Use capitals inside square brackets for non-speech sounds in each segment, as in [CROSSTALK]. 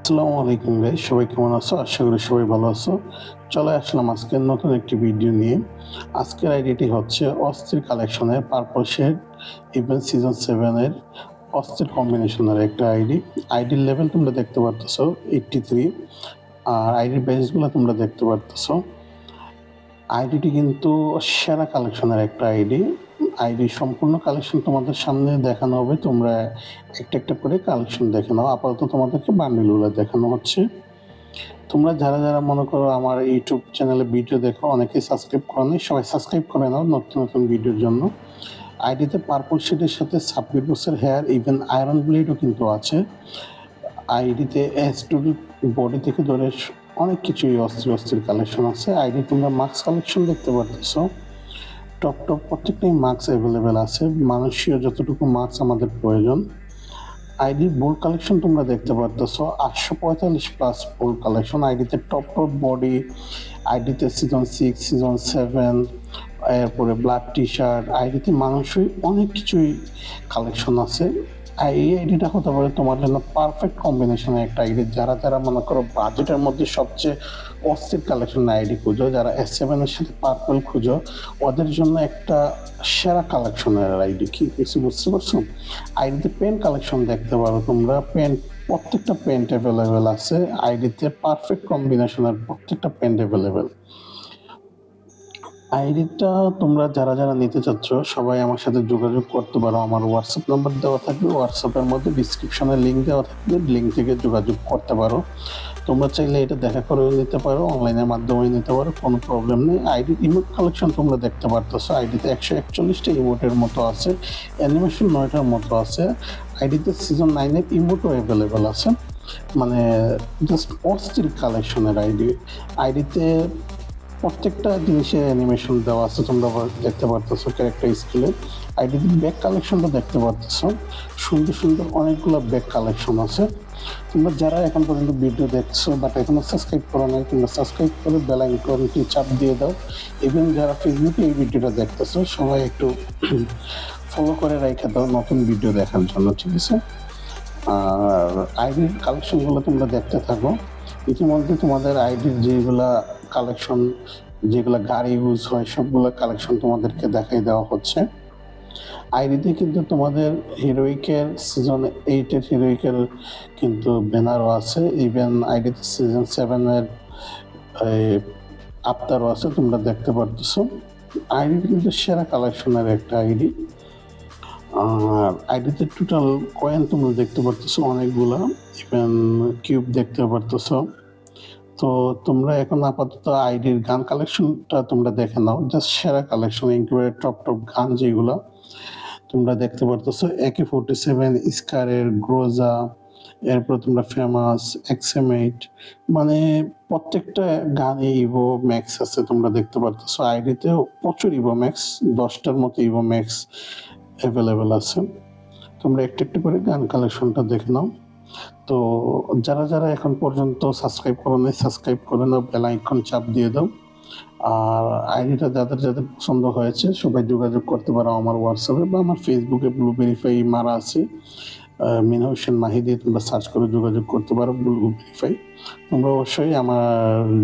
আসসালামু আলাইকুম ভাই। সবাই কেমন আছো? আশা করি সবাই ভালো আছো। চলে আসলাম আজকে নতুন একটি ভিডিও নিয়ে। আজকের আইডিটি হচ্ছে অস্থির কালেকশনের পার্পল শেড ইভেন সিজন সেভেনের অস্থির কম্বিনেশনের একটা আইডি। আইডির লেভেল তোমরা দেখতে পারতেছো এইটটি থ্রি আর আইডির বেসগুলো তোমরা দেখতে পারতেছো। আইডিটি কিন্তু সেরা কালেকশনের একটা আইডি। আইডি সম্পূর্ণ কালেকশন তোমাদের সামনে দেখানো হবে। তোমরা একটা একটা করে কালেকশন দেখে নাও। আপাতত তোমাদেরকে বান্ডিলগুলো দেখানো হচ্ছে। তোমরা যারা যারা মনে করো আমার ইউটিউব চ্যানেলে ভিডিও দেখো অনেকেই সাবস্ক্রাইব করো নি সবাই সাবস্ক্রাইব করে নাও নতুন নতুন ভিডিওর জন্য। আইডিতে পার্পল শেডের সাথে ছাব্বিশ বছর হেয়ার ইভেন আয়রন ব্লেডও কিন্তু আছে। আইডিতে এস টু বডি থেকে ধরে অনেক কিছুই অস্থির অস্থির কালেকশন আছে। আইডি তোমরা মাস্ক কালেকশন দেখতে পারতেছো। টপ টপ প্রত্যেকটাই মাস্ক অ্যাভেলেবেল আছে। মানুষীয় যতটুকু মাস্ক আমাদের প্রয়োজন। আইডি বোল কালেকশন তোমরা দেখতে পারতেছো। আটশো পঁয়তাল্লিশ প্লাস বোল কালেকশন আইডিতে টপ টপ বডি আইডিতে সিজন সিক্স সিজন সেভেন এরপরে ব্লাড টি শার্ট আইডিতে মানুষই অনেক কিছুই কালেকশন আছে। এই আইডিটা হতে পারে তোমার জন্য পারফেক্ট কম্বিনেশনের একটা আইডি যারা যারা মনে করো বাজেটের মধ্যে সবচেয়ে অস্থির কালেকশন আইডি খুঁজো, যারা এস সেভেনের সাথে পার্পল খুঁজো, ওদের জন্য একটা সেরা কালেকশনের আইডি কি, কিছু বুঝতে পারছ? আইডিতে পেন কালেকশন দেখতে পারো তোমরা। পেন প্রত্যেকটা পেন্ট অ্যাভেলেবেল আছে। আইডিতে পারফেক্ট কম্বিনেশনের প্রত্যেকটা পেন্ট অ্যাভেলেবেল আইডিটা তোমরা যারা যারা নিতে চাচ্ছ, সবাই আমার সাথে যোগাযোগ করতে পারো। আমার হোয়াটসঅ্যাপ নাম্বার দেওয়া থাকবে। হোয়াটসঅ্যাপের মধ্যে ডিসক্রিপশনে লিঙ্ক দেওয়া থাকবে। লিঙ্ক থেকে যোগাযোগ করতে পারো। তোমরা চাইলে এটা দেখা করেও নিতে পারো অনলাইনের মাধ্যমে নিতে পারো, কোনো প্রবলেম নেই। আইডি ইমোট কালেকশন তোমরা দেখতে পারতেছো। আইডিতে একশো একচল্লিশটা ইমোটের মতো আছে অ্যানিমেশন নয়টার মতো আছে। আইডিতে সিজন নাইনের ইমোটও অ্যাভেলেবেল আছে। মানে জাস্ট অস্থির কালেকশনের আইডি আইডিতে প্রত্যেকটা জিনিসে অ্যানিমেশন দেওয়া আছে, তোমরা দেখতে পারতেছো ক্যারেক্টার স্কিলে আইডিতে ব্যাক কালেকশনটা দেখতে পারতেছো। সুন্দর সুন্দর অনেকগুলো ব্যাক কালেকশন আছে। তোমরা যারা এখন পর্যন্ত ভিডিও দেখছ বাট এখনও সাবস্ক্রাইব করো নাই, তোমরা সাবস্ক্রাইব করে বেল আইকনটি চাপ দিয়ে দাও। ইভেন যারা ফেসবুকে এই ভিডিওটা দেখতেছো, সবাই একটু [CLEARS THROAT] ফলো করে রেখে দাও নতুন ভিডিও দেখার জন্য, ঠিক আছে? আর আইডির কালেকশনগুলো তোমরা দেখতে থাকো। ইতিমধ্যে তোমাদের আইডির যেগুলা কালেকশন যেগুলো গাড়ি ইউজ হয়, সবগুলো কালেকশন তোমাদেরকে দেখাই দেওয়া হচ্ছে। আইডিতে কিন্তু তোমাদের হিরোইকের সিজন এইটের হিরোইকের কিন্তু ব্যানারও আছে। ইভেন আইডিতে সিজন সেভেনের আফতারও আছে, তোমরা দেখতে পারতেছো। আইডি কিন্তু সেরা কালেকশনের একটা আইডি আর আইডিতে টোটাল কয়েন তোমরা দেখতে পারতেছো অনেকগুলা। ইভেন কিউব দেখতে পারতেছো। তো তোমরা এখন আপাতত আইডির গান কালেকশনটা তোমরা দেখে নাও। জাস্ট সেরা collection included top top gun যেগুলো তোমরা দেখতে পারতেছো। একে ফোর্টি সেভেন স্কারের গ্রোজা এরপর তোমরা ফেমাস এক্সেমেট মানে প্রত্যেকটা গানে ইভো ম্যাক্স আছে তোমরা দেখতে পারতেছো। আইডিতেও প্রচুর ইভো ম্যাক্স দশটার মতো ইভো ম্যাক্স অ্যাভেলেবেল আছে। তোমরা একটু একটু করে গান কালেকশনটা দেখে নাও। তো যারা যারা এখন পর্যন্ত সাবস্ক্রাইব করো নাই সাবস্ক্রাইব করে নাও বেল আইকন চাপ দিয়ে দাও। আর আইডিটা যাদের যাদের পছন্দ হয়েছে, সবাই যোগাযোগ করতে পারো আমার হোয়াটসঅ্যাপে বা আমার ফেসবুকে ব্লু ভেরিফাই মারা আছে। মিনা হোসেন মাহি দিয়ে তোমরা সার্চ করে যোগাযোগ করতে পারো ব্লু ভেরিফাই তোমরা অবশ্যই আমার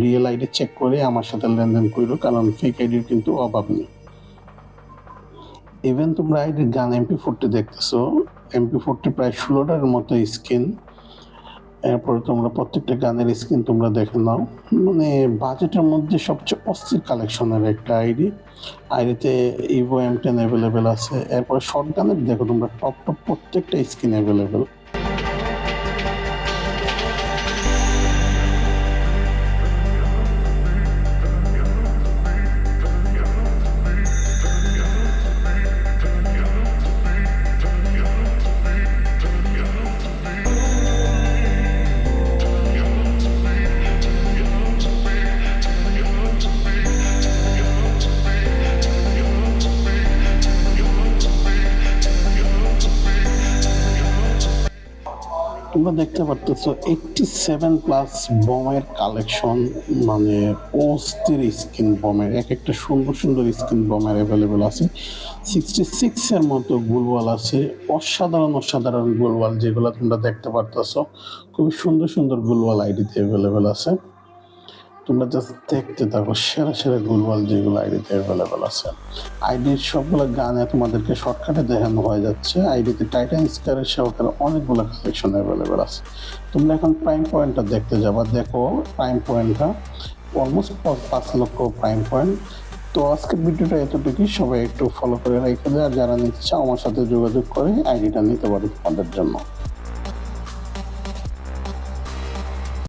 রিয়েল আইডি চেক করে আমার সাথে লেনদেন করো কারণ ফেক আইডির কিন্তু অভাব নেই। ইভেন তোমরা আইডির গান এমপি ফোরটি দেখতেছো এমপি ফোরটি প্রায় ষোলোটার মতো স্ক্রিন এরপরে তোমরা প্রত্যেকটা গানের স্ক্রিন তোমরা দেখে নাও। মানে বাজেটের মধ্যে সবচেয়ে অস্থির কালেকশনের একটা আইডি আইডিতে ইভো এম টেন অ্যাভেলেবেল আছে। এরপরে শর্ট গানের দেখো তোমরা টপ টপ প্রত্যেকটা স্ক্রিন অ্যাভেলেবেল তোমরা দেখতে পারতেছ এইটটি সেভেন প্লাস বোমের কালেকশন মানে অস্থির স্কিন বোমের এক একটা সুন্দর সুন্দর স্কিন বোমের অ্যাভেলেবেল আছে। সিক্সটি সিক্সের মতো গুলওয়াল আছে, অসাধারণ অসাধারণ গুলওয়াল যেগুলো তোমরা দেখতে পারতেছ। খুবই সুন্দর সুন্দর গুলওয়াল আইডিতে অ্যাভেলেবেল আছে। তোমরা জাস্ট দেখতে থাকো, সেরা সেরা গুলওয়াল যেগুলো আইডিতে অ্যাভেলেবেল আছে। আইডির সবগুলো গানে তোমাদেরকে শর্টকাটে দেখানো হয়ে যাচ্ছে। আইডিতে টাইটান স্কারের সহকারে অনেকগুলো কালেকশন অ্যাভেলেবেল আছে। তোমরা এখন প্রাইম পয়েন্টটা দেখতে যাবা। দেখো প্রাইম পয়েন্টটা অলমোস্ট পাঁচ লক্ষ প্রাইম পয়েন্ট তো আজকের ভিডিওটা এতটুকুই। সবাই একটু ফলো করে রেখে দেয় আর যারা নিতে চাও, আমার সাথে যোগাযোগ করে আইডিটা নিতে পারো তোমাদের জন্য।